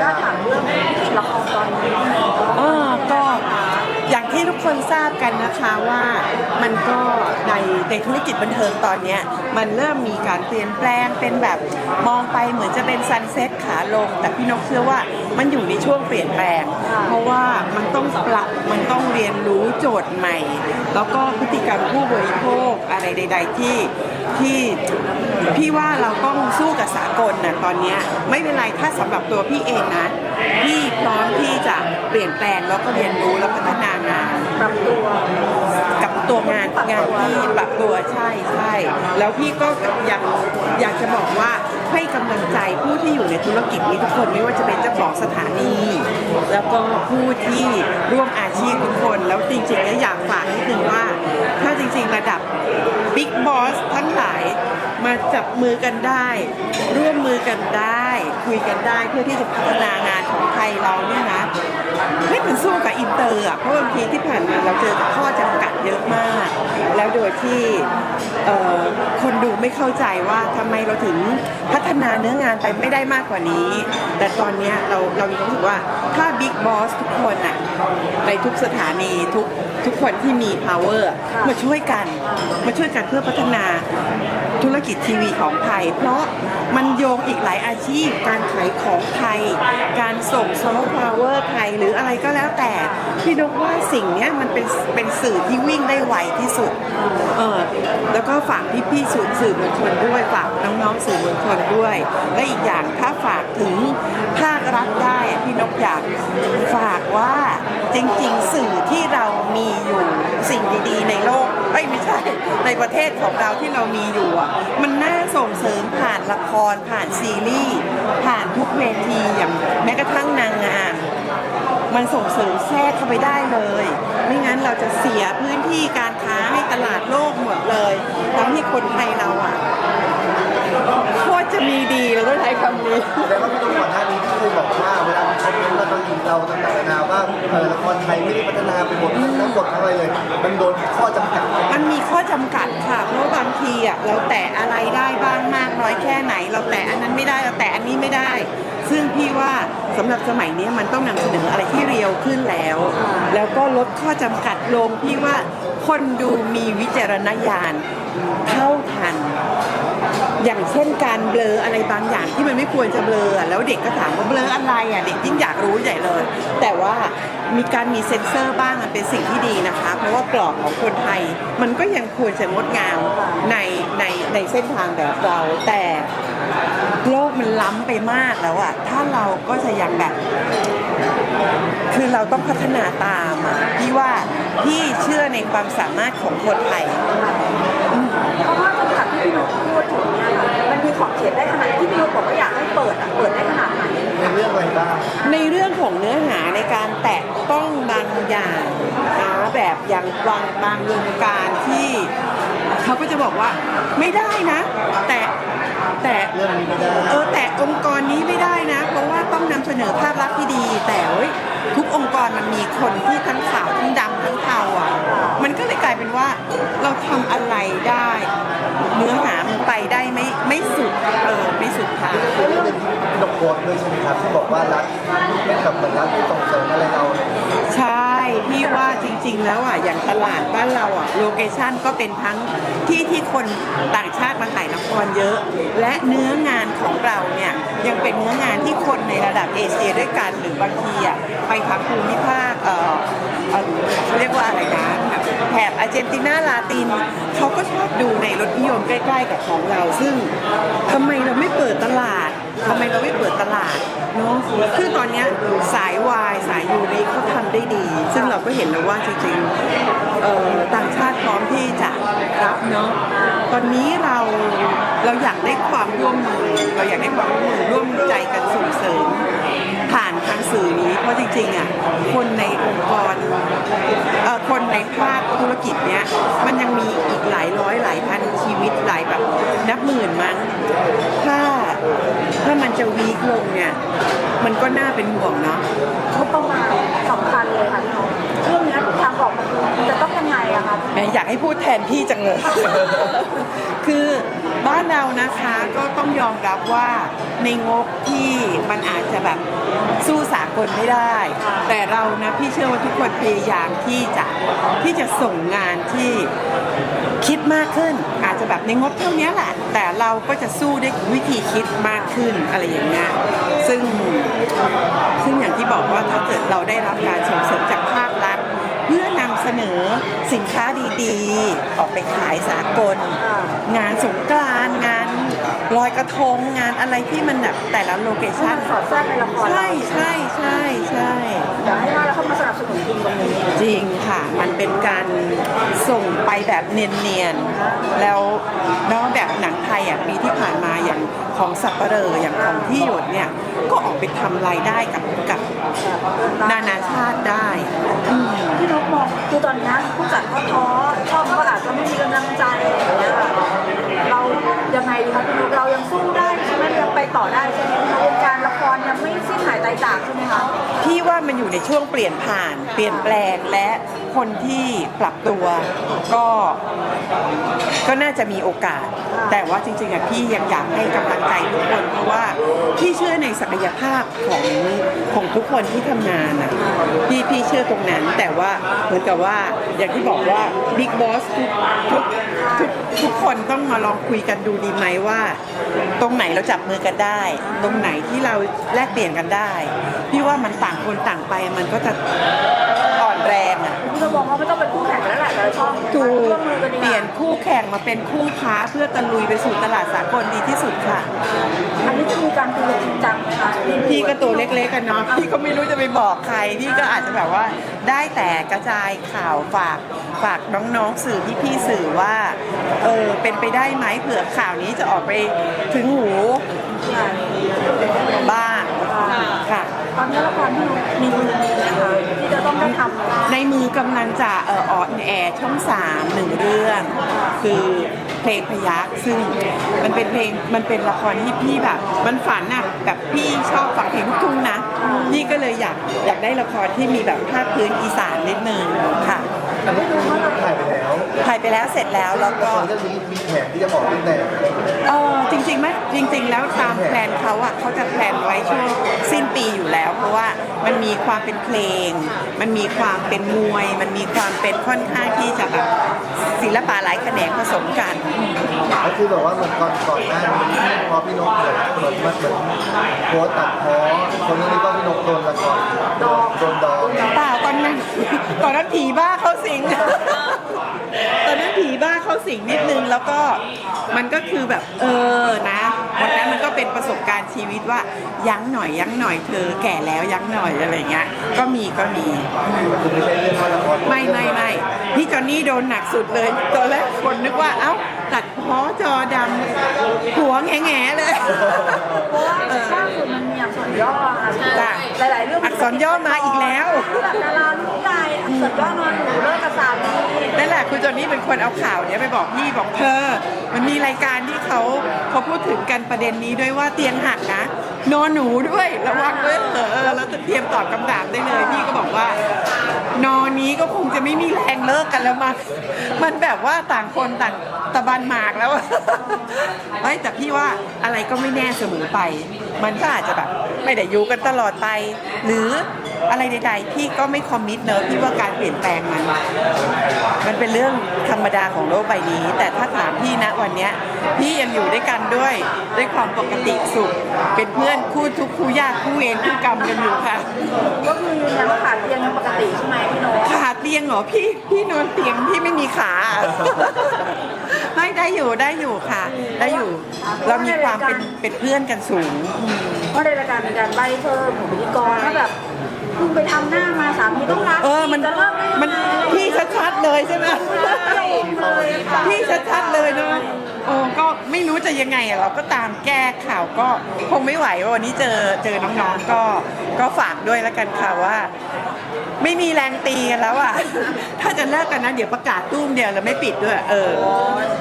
ย่าถามเรื่องละครตอนนี้อ่าก็อย่างที่ทุกคนทราบกันนะคะว่ามันก็ในในธุรกิจบันเทิงตอนเนี้ยมันเริ่มมีการเปลี่ยนแปลงเป็นแบบมองไปเหมือนจะเป็นซันเซ็ตขาลง แต่พี่นกเชื่อว่ามันอยู่ในช่วงเปลี่ยนแปลง เพราะว่ามันต้องปรับมันต้องเรียนรู้โจทย์ใหม่ แล้วก็พฤติกรรมผู้บริโภคอะไรใด ๆ ที่ ที่พี่ว่าเราต้องสู้กับสากลนะตอนนี้ไม่เป็นไรถ้าสำหรับตัวพี่เองนะพี่พร้อมที่จะเปลี่ยนแปลงแล้วก็เรียนรู้และพัฒนางานปรับตัวกับตัวงานงานที่ปรับตัวใช่ใช่แล้วพี่ก็ยังอยากจะบอกว่าให้กำลังใจผู้ที่อยู่ในธุรกิจนี้ทุกคนไม่ว่าจะเป็นเจ้าของสถานีแล้วก็ผู้ที่ร่วมอาชีพทุกคน แล้วจริงๆแล้วอยากฝากนิดนึงว่า ริง ๆ ระดับบิ๊กบอสทั้งหลายมาจับมือกันได้ ร่วมมือกันได้ คุยกันได้เพื่อที่จะพัฒนางานของไทยเราเนี่ยนะให้มันสู้กับอินเตอร์อะเพราะบางทีที่ผ่านมาเราเจอข้อจำกัดเยอะมาก แล้วโดยที่คนดูไม่เข้าใจว่าทำไมเราถึงพัฒนาเนื้องานไปไม่ได้มากกว่านี้ แต่ตอนนี้เราเรามีความรู้สึกว่าถ้าบิ๊กบอสทุกคนอะในทุกสถานีทุก ทุกคนที่มี power อะมาช่วยกันมาช่วยกันเพื่อพัฒนาธุรกิจทีวีของไทย เพราะมันโยงอีกหลายอาชีพ การขายของไทย การส่งซอฟต์พาวเวอร์ไทยหรืออะไรก็แล้วแต่ พี่นกว่าสิ่งเนี้ยมันเป็นเป็นสื่อที่วิ่งได้ไวที่สุดเออแล้วก็ฝากพี่ๆสื่อสื่อมวลชนด้วยฝากน้องๆสื่อมวลชนด้วย และอีกอย่างถ้า ฝากถึงภาครัฐได้พี่นกอยากฝากว่าจริงๆ สื่อที่เรามีอยู่สิ่งดีๆ ในโลกไม่ใช่ในประเทศของเราที่เรามีอยู่อะมันน่าส่งเสริมผ่านละครผ่านซีรีส์ผ่านทุกเวทีอย่างแม้กระทั่งนางงามมันส่งเสริมแทรกเข้าไปได้เลย ไม่งั้นเราจะเสียพื้นที่การค้าให้ตลาดโลกหมดเลยทำให้คนไทยเราอะโค จะมีดีเราต้องใช้คำนี้แสดงว่าพี่ตุ้มก่อนหน้านี้ที่เคยบอกว่าเวลามีคอมเมนต์แล้วก็ยิงเราต่างๆนานาว่าเออละครไทยไม่ได้พัฒนาไปหมดทั้งหมดทั้งอะไรเลย มันโดนข้อจำกัดมันมีข้อจำกัดค่ะ เพราะว่าบางทีอะเราแตะอะไรได้บ้างมากน้อยแค่ไหน เราแตะอันนั้นไม่ได้เราแตะอันนี้ไม่ได้ ซึ่งพี่ว่าสำหรับสมัยนี้มันต้องนำเสนออะไรที่เรียวขึ้นแล้ว แล้วก็ลดข้อจำกัดลงพี่ว่าคนดูมีวิจารณญาณเท่าทัน อย่างเช่นการเบลออะไรบางอย่างที่มันไม่ควรจะเบลอแล้วเด็กก็ถามว่าเบลออะไรอะเด็กยิ่งอยากรู้ใหญ่เลย แต่ว่ามีการมีเซ็นเซอร์บ้างมันเป็นสิ่งที่ดีนะคะ เพราะว่ากรอบของคนไทย มันก็ยังควรจะงดงามในในในเส้นทางแบบเรา แต่โลกมันล้ำไปมากแล้วอะถ้าเราก็จะยังแบบ คือเราต้องพัฒนาตามอะพี่ว่าพี่เชื่อในความสามารถของคนไทย รื่องอะไรบ้าง ในเรื่องของเนื้อหาในการแตะต้องบางอย่างนะแบบอย่างบางบางวงการที่เขาก็จะบอกว่าไม่ได้นะ แต่แต่เรื่องนี้ไม่ได้ เออแต่องค์กรนี้ไม่ได้นะ เพราะว่าต้องนำเสนอภาพลักษณ์ที่ดี แต่เว้ยทุกองค์กรมันมีคนที่ทั้งขาวทั้งดำทั้งเทาอะ มันก็เลยกลายเป็นว่าเราทำอะไรได้เนื้อหามันไปได้ไม่ไม่สุดเออไม่สุดทางเรื่องหนึ่งที่พี่ดกโพสต์ด้วยใช่ไหมครับที่บอกว่ารัฐไม่แบบเหมือนรัฐไม่ส่งเสริมอะไรเราใช่พี่ว่าจริง ๆ แล้วอะอย่างตลาดบ้านเราอะโลเคชั่นก็เป็นทั้งที่ที่คนต่างชาติมาถ่ายละครเยอะ และเนื้องานของเราเนี่ยยังเป็นเนื้องานที่คนในระดับเอเชียด้วยกันหรือบางทีอะไปทางภูมิภาคเอ่อเอ่อเขาเรียกว่าอะไรนะ แถบอาร์เจนตินาลาตินเขาก็ชอบดูในรถนิยมใกล้ ๆ กับของเรา ซึ่งทำไมเราไม่เปิดตลาดทำไมเราไม่เปิดตลาดเนาะคือตอนนี้สายวายสายยูริเขาทำได้ดี ซึ่งเราก็เห็นแล้วว่าจริงๆเออต่างชาติพร้อมที่จะรับเนาะตอนนี้เราเราอยากได้ความร่วมมือเราอยากได้ความร่วมมือร่วมใจกันส่งเสริม ทางสื่อนี้ เพราะจริงๆอะคนในองค์กรเอ่อคนในภาคธุรกิจเนี้ยมันยังมีอีกหลายร้อยหลายพันชีวิตหลายแบบนับหมื่นมั้งถ้าถ้ามันจะวีคลงเนี่ยมันก็น่าเป็นห่วงเนาะงบประมาณสำคัญเลยค่ะพี่นุ๊กเรื่องเนี้ยทางบอกมันจะต้องยังไงอะคะแหมอยากให้พูดแทนพี่จังเลย คือบ้านเรานะคะก็ต้องยอมรับว่า ในงบที่มันอาจจะแบบสู้สากลไม่ได้ แต่เรานะพี่เชื่อว่าทุกคนพยายามที่จะที่จะส่งงานที่คิดมากขึ้น อาจจะแบบในงบเท่านี้แหละ แต่เราก็จะสู้ด้วยวิธีคิดมากขึ้นอะไรอย่างเงี้ยซึ่งซึ่งอย่างที่บอกว่าถ้าเกิดเราได้รับการส่งเสริมจากภาครัฐเพื่อนำเสนอสินค้าดีๆ ออกไปขายสากล งานสงกรานงาน ลอยกระทงงานอะไรที่มันแบบแต่ละโลเคชั่นสอดแทรกในละครใช่ใช่ใช่ใช่อยากให้ว่าแล้วเขามาสนับสนุนจริงตรงนี้จริงค่ะ มันเป็นการส่งไปแบบเนียนๆแล้วแล้วแบบหนังไทยอะปีที่ผ่านมาอย่างของสับปะเลออย่างของที่หยดเนี่ยก็ออกไปทำรายได้กับกับนานาชาติได้อืมพี่นกมองคือตอนนี้ผู้จัดก็ท้อช่องก็อาจจะไม่มีกำลังใจอะไรอย่างเงี้ยเรา ยังไงดีคะพี่นกเรายังสู้ได้ใช่ไหมยังไปต่อได้ใช่ไหมคะวงการละครยังไม่สิ้นหายตายจากใช่ไหมคะ พี่ว่ามันอยู่ในช่วงเปลี่ยนผ่าน เปลี่ยนแปลงและ คนที่ปรับตัวก็ก็น่าจะมีโอกาส แต่ว่าจริงๆอะพี่ยังอยากให้กำลังใจทุกคนเพราะว่าพี่เชื่อในศักยภาพของของทุกคนที่ทำงานอะพี่พี่เชื่อตรงนั้นแต่ว่าเหมือนกับว่าอย่างที่บอกว่าบิ๊กบอสทุกทุกทุกทุกคนต้องมาลองคุยกันดูดีไหมว่า ตรงไหนเราจับมือกันได้ ตรงไหนที่เราแลกเปลี่ยนกันได้ พี่ว่ามันต่างคนต่างไปมันก็จะ แรงอะพี่นกมองว่าไม่ต้องเป็นคู่แข่งแล้วแหละแต่ละช่องถูร่วกมมือกันดีกเปลี่ยว่านคู่แข่งมาเป็นคู่ค้าเพื่อตะลุยไปสู่ตลาดสากลดีที่สุดค่ะ อันนี้จะมีการคุยกันจริงจังไหมคะพี่ก็ตัวเล็กๆกันเนาะพี่ก็ไม่รู้จะไปบอกใครพี่ก็อาจจะแบบว่า ได้แต่กระจายข่าวฝากฝากน้องๆสื่อที่พี่ๆสื่อว่าเออเป็นไปได้ไหมเผื่อข่าวนี้จะออกไปถึงหูบ้างค่ะ ตอนนี้ละครพี่นกมีมือดีนะคะที่จะ ต้องได้ทำในมือกำลังจะเอ่อออนแอร์ช่องสามหนึ่งเรื่อง คือ เพลงพยักซึ่งมันเป็นเพลงมันเป็นละครที่พี่แบบ มันฝันอะแบบพี่ชอบฟังเพลงลูกทุ่งนะพี่ก็เลยอยากอยากได้ละครที่มีแบบภาคพื้นอีสานนิดนึงค่ะอันนี้คือถ่ายไปแล้วถ่ายไปแล้วเสร็จแล้วแล้วละก็ครเรื่องนี้มีแผนที่จะออกตั้งแต่เออจริงๆไหมจริง ๆ แล้วตามแพลนเขาอะเขาจะแพลนไว้ช่วงสิ้นปีอยู่แล้ว เพราะว่ามันมีความเป็นเพลง มันมีความเป็นมวย มันมีความเป็นค่อนข้างที่จะแบบศิลปะหลายแขนงผสมกันก็คือแบบว่าเหมือนก่อนก่อนหน้านี้พอพี่นกเหมือนเหมือนมันเหมือนโพสต์ตัดพ้อคนนี้ก็พี่นกโดนละครโดนโดนดองเปล่าตอนนั้นตอนนั้นผีบ้าเข้าสิง ตอนนั้นผีบ้าเข้าสิงนิดนึงแล้วก็มันก็คือแบบเออนะ วันนั้นมันก็เป็นประสบการณ์ชีวิตว่ายั้งหน่อยยั้งหน่อยเธอแก่แล้วยั้งหน่อยอะไรเงี้ย ก็มีก็มี ไม่ไม่ไม่พี่จอนนี่โดนหนักสุดเลยตอนแรกคนนึกว่าเอ้าตัดพ้อจอดำหัวแง่แง่ๆเลย หลายๆเรื่องอักษรย่อมาอีกแล้ว แบบดาราลูกใหญ่อักษรย่อนอนหนูเลิกกับสามีนั่นแหละคุณจอนนี่เป็นคนเอาข่าวเนี้ยไปบอกพี่บอกเธอ มันมีรายการที่เขาเขาพูดถึงกันประเด็นนี้ด้วยว่าเตียงหักนะนอนหนูด้วยระวังด้วยเถอะเออแล้วจะเตรียมตอบคำถามได้เลยพี่ก็บอกว่า นอนนี้ก็คงจะไม่มีแรงเลิกกันแล้วมันมันแบบว่าต่างคนต่างตะบันหมากแล้วไม่แต่พี่ว่าอะไรก็ไม่แน่เสมอไป มันก็อาจจะแบบไม่ได้อยู่กันตลอดไป หรือ อะไรใดๆพี่ก็ไม่คอมมิตเนอะพี่ว่าการเปลี่ยนแปลงมันมันเป็นเรื่องธรรมดาของโลกใบนี้ แต่ถ้าถามพี่นะวันเนี้ยพี่ยังอยู่ด้วยกันด้วยด้วยความปกติสุข เป็นเพื่อนคู่ทุกข์คู่ยากคู่เวรคู่กรรมกันอยู่ค่ะ ก็คือยืนยันว่าขาเตียงยังปกติใช่ไหมพี่โน้ตขาเตียงเหรอพี่พี่นอนเตียงพี่ไม่มีขา ไม่ได้อยู่ได้อยู่ค่ะ ได้อยู่ เรามีความเป็นเป็นเพื่อนกันสูงอืมเพราะในรายการมีการใบเพิ่มของพิธีกรว่าแบบ เพิ่งไปทำหน้ามาสามีต้องรักเออมันจะเลิกได้ยังไงมันพี่ชัดๆเลยใช่ไหมเลยค่ะ พี่ชัดๆเลยเนาะโอ้ก็ไม่รู้จะยังไงอะเราก็ตามแก้ข่าวก็คงไม่ไหววันนี้เจอเจอน้องๆก็ก็ฝากด้วยแล้วกันค่ะว่า ไม่มีแรงตีกันแล้วอะ ถ้าจะเลิกกันนะ เดี๋ยวประกาศตุ้มเดียวแล้วไม่ปิดด้วย เออ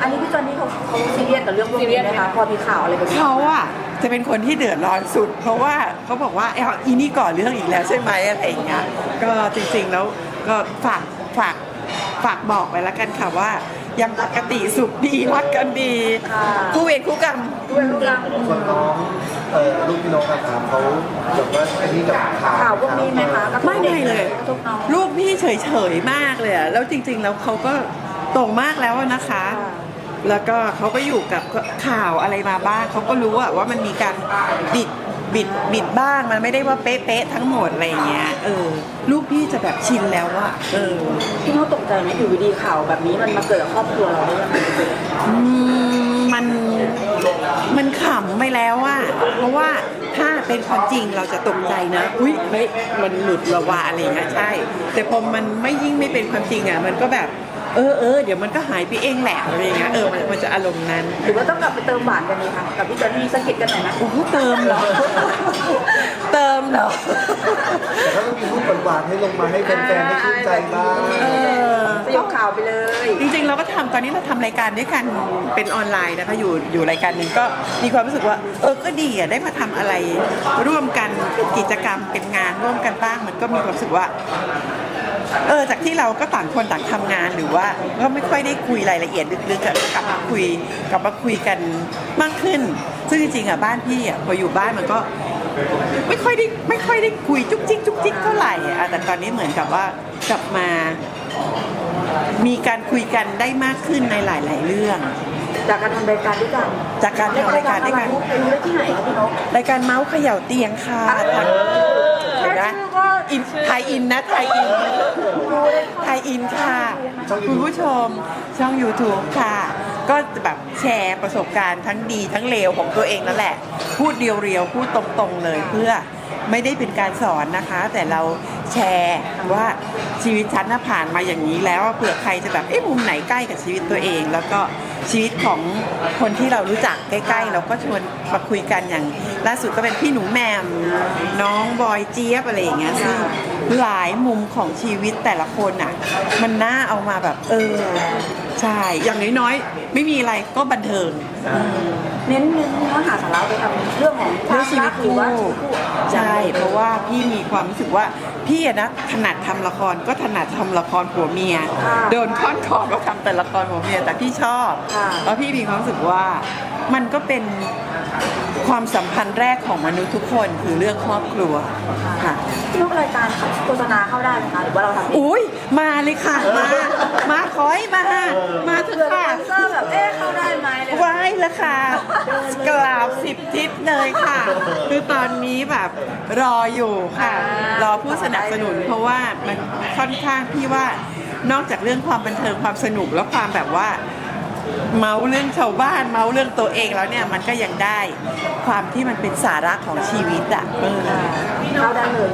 อันนี้พี่จอนนี่เขาเขาซีเรียสกับเรื่องพวกนี้ไหมคะพอมีข่าวอะไรแบบนี้เขาอะ จะเป็นคนที่เดือดร้อนสุด เพราะว่าเขาบอกว่าเอ้าอีนี่ก่อเรื่องอีกแล้วใช่ไหมอะไรอย่างเงี้ยก็จริงๆแล้วก็ฝากฝากฝากบอกไว้แล้วกันค่ะว่า ยังปกติสุขดีรักกันดีค่ะคู่เวรคู่กรรมด้วยลูกเราส่วนน้องเอ่อลูกพี่น้องนะครับเขาแบบว่าไอ้นี่กับข่าวข่าวพวกนี้ไหมคะกระทบไม่ไม่เลยกระทบน้องลูกพี่เฉยๆมากเลยอะแล้วจริง ๆ แล้วเขาก็โตมากแล้วอะนะคะค่ะ แล้วก็เขาก็อยู่กับข่าวอะไรมาบ้างเขาก็รู้อะว่ามันมีการบิดบิดบิดบ้างมันไม่ได้ว่าเป๊ะๆทั้งหมดอะไรอย่างเงี้ยเออ ลูกพี่จะแบบชินแล้วอะเออพี่น้องตกใจไหมอยู่ดีข่าวแบบนี้มันมาเกิดกับครอบครัวเราได้ยังไงอืมมันมันขำไปแล้วอะเพราะว่าถ้าเป็นความจริงเราจะตกใจนะอุ้ยเฮ้ยมันหลุดระวาอะไรอย่างเงี้ยใช่ แต่พอมันไม่ยิ่งไม่เป็นความจริงอะมันก็แบบ เออเออเดี๋ยวมันก็หายไปเองแหละอะไรอย่างเงี้ยเออมันมันจะอารมณ์นั้นหรือว่าต้องกลับไปเติมหวานกันดีคะกับพี่จอนนี่สะกิดกันหน่อยนะโอ้โหเติมเหรอ เติมเหรอ แต่ถ้าต้องมีรูปหวานๆให้ลงมาให้แฟนๆได้ชื่นใจบ้างเออ สยบข่าวไปเลยจริงๆ เราก็ทำตอนนี้เราทำรายการด้วยกันเป็นออนไลน์นะคะอยู่อยู่รายการหนึ่งก็มีความรู้สึกว่า เออก็ดีอะได้มาทำอะไร ร่วมกันเป็นกิจกรรมเป็นงานร่วมกันบ้างมันก็มีความรู้สึกว่า เออจากที่เราก็ต่างคนต่างทำงานหรือว่าก็ไม่ค่อยได้คุยรายละเอียดลึกๆอะกลับมาคุยกลับมาคุยกันมากขึ้น ซึ่งจริงๆอะบ้านพี่อะพออยู่บ้านมันก็ไม่ค่อยได้ไม่ค่อยได้คุยจุกจิกจุกจิกเท่าไหร่อะแต่ตอนนี้เหมือนกับว่ากลับมา มีการคุยกันได้มากขึ้นในหลาย ๆ เรื่อง จากการทำรายการด้วยกันจากการทำรายการด้วยกันไปรู้ได้ที่ไหนคะพี่นกรายการเมาส์เขย่าเตียงค่ะ อินไทยอินนะไทยอินไทยอินค่ะ คุณผู้ชมช่อง YouTube ค่ะ ก็แบบแชร์ประสบการณ์ทั้งดีทั้งเลวของตัวเองนั่นแหละ พูดเรียวๆ พูดตรงๆเลยเพื่อไม่ได้เป็นการสอนนะคะ แต่เราแชร์ว่าชีวิตฉันน่ะผ่านมาอย่างนี้แล้วเผื่อใครจะแบบเอ๊ะมุมไหนใกล้กับชีวิตตัวเองแล้วก็ ชีวิตของคนที่เรารู้จักใกล้ ๆ เราก็ชวนมาคุยกันอย่าง ล่าสุดก็เป็นพี่หนูแหมมน้องบอยเจี๊ยบอะไรอย่างเงี้ยซึ่งหลายมุมของชีวิตแต่ละคนอะ มันน่าเอามาแบบเออใช่อย่างน้อยๆ ไม่มีอะไรก็บันเทิงเน้นเน้นเนื้อหาสาระไปทำเรื่องของเรื่องชีวิตหรือคู่ว่าชีวิตคู่ใช่เพราะว่าพี่มีความรู้สึกว่า พี่อะนะถนัดทำละครก็ถนัดทำละครผัวเมียโดนค้อนขอบก็ทำแต่ละครผัวเมียแต่พี่ชอบแล้วพี่มีความรู้สึกว่ามันก็เป็น ความสัมพันธ์แรกของมนุษย์ทุกคนคือเรื่องครอบครัวค่ะพี่นกรายการโฆษณาเข้าได้ไหมคะหรือว่าเราทำเองอุ้ยมาเลยค่ะมา มาขอยมา มาเถเผื่ออะสค่ะปอนเซอร์แบบเอ๊ะเข้าได้ไหมเลยไหว้แล้วค่ะกราบสิบทิศเลยค่ะ คือตอนนี้แบบรออยู่ค่ะ รอผู้สนับสนุนเพราะว่ามันค่อนข้างพี่ว่านอกจากเรื่องความบันเทิงความสนุกแล้วความแบบว่า เมาเรื่องชาวบ้านเมาเรื่องตัวเองแล้วเนี่ยมันก็ยังได้ความที่มันเป็นสาระของชีวิตอะเออเข้าได้เลย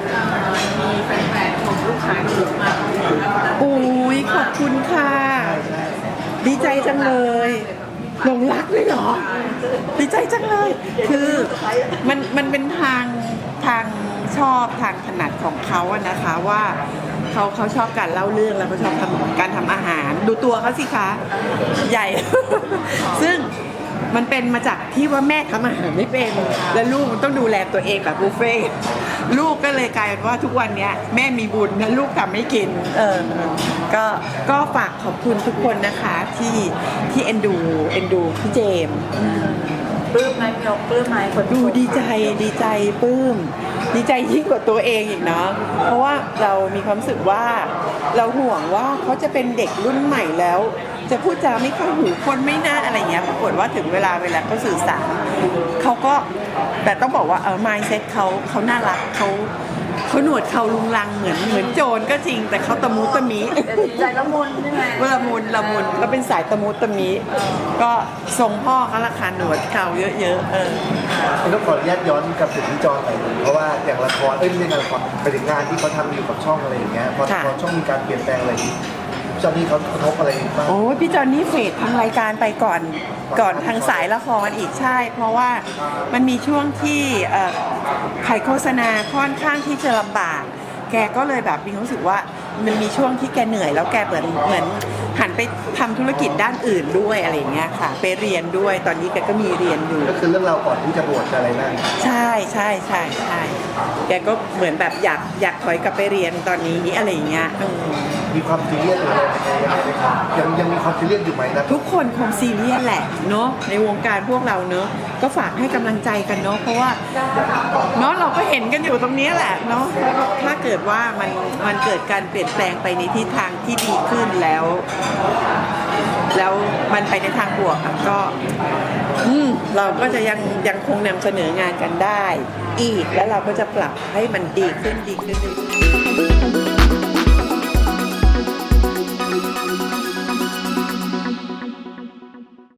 อุ้ยขอบคุณค่ะ ดีใจจังเลยหลงรักเลยเหรอ ดีใจจังเลย คือมันมันเป็นทางทางชอบทางถนัดของเขาอะนะคะว่า เขาเขาชอบการเล่าเรื่องแล้วเขาชอบทำการทำอาหาร ดูตัวเขาสิคะใหญ่ ซึ่งมันเป็นมาจากที่ว่าแม่ทำอาหารไม่เป็น และลูกมันต้องดูแลตัวเองแบบบุฟเฟ่ต์ลูกก็เลยกลายเป็นว่าทุกวันเนี้ยแม่มีบุญนะลูกทำไม่กิน เออ ก็ก็ฝากขอบคุณทุกคนนะคะที่ที่เอ็นดูเอ็นดูพี่เจมส์ปลื้มไหมพี่นกปลื้มไหมคนดูดีใจดีใจปลื้ม ดีใจยิ่งกว่าตัวเองอีกเนาะเพราะว่าเรามีความรู้สึกว่าเราห่วงว่าเขาจะเป็นเด็กรุ่นใหม่แล้ว จะพูดจาไม่เข้าหูคนไม่น่าอะไรเงี้ยปรากฏว่าถึงเวลาเวลาเขาสื่อสารเขาก็แต่ต้องบอกว่าเออ mindset เขาเขาน่ารักเขา เขาหนวดเขาลุงลังเหมือนเหมือนโจรก็จริง แต่เขาตะมุตะมิแต่จิตใจละมุนใช่ไหมเวลามุนละมุนก็เป็นสายตะมุตะมิ ก็ทรงพ่อเขาราคาหนวดเขาเยอะๆเออพี่นกขออนุญาตย้อนกลับถึงพี่จอนหน่อยหนึ่งเพราะว่าอย่างละครเอ้ยไม่ใช่งานละครไปถึงงานที่เขาทำอยู่กับช่องอะไรอย่างเงี้ยพอค่ะ พอช่องมีการเปลี่ยนแปลงอะไรพี่ จอนนี่เขากระทบอะไรบ้างโอ้ยพี่จอนนี่เฟดทางรายการไปก่อนก่อนทางสายละครอีกใช่ เพราะว่ามันมีช่วงที่เอ่อขายโฆษณาค่อนข้างที่จะลำบาก แกก็เลยแบบมีความรู้สึกว่ามันมีช่วงที่แกเหนื่อย แล้วแกเหมือนเหมือนหันไปทำธุรกิจด้านอื่นด้วยอะไรอย่างเงี้ยค่ะ ไปเรียนด้วยตอนนี้แกก็มีเรียนอยู่ ก็คือเรื่องราวก่อนที่จะบวชจะอะไรนั่น ใช่ใช่ใช่ใช่ แกกก็เหมือนแบบอยากอยากถอยกลับไปเรียนตอนนี้อะไรอย่างเงี้ยอืมมีความซีเรียสอะไรยังยังมีความซีเรียสอยู่ไหมนะทุกคนคงซีเรียสแหละเนาะในวงการพวกเราเนาะก็ฝากให้กำลังใจกันเนาะเพราะว่าเนาะเราก็เห็นกันอยู่ตรงนี้แหละเนาะแล้วก็ถ้าเกิดว่ามันมันเกิดการเปลี่ยนแปลงไปในทิศทางที่ดีขึ้นแล้ว แล้วมันไปในทางบวกอะก็อืม เราก็จะยังยังคงนำเสนองานกันได้ อีกแล้วเราก็จะปรับให้มันดีขึ้นดีขึ้นดีขึ้น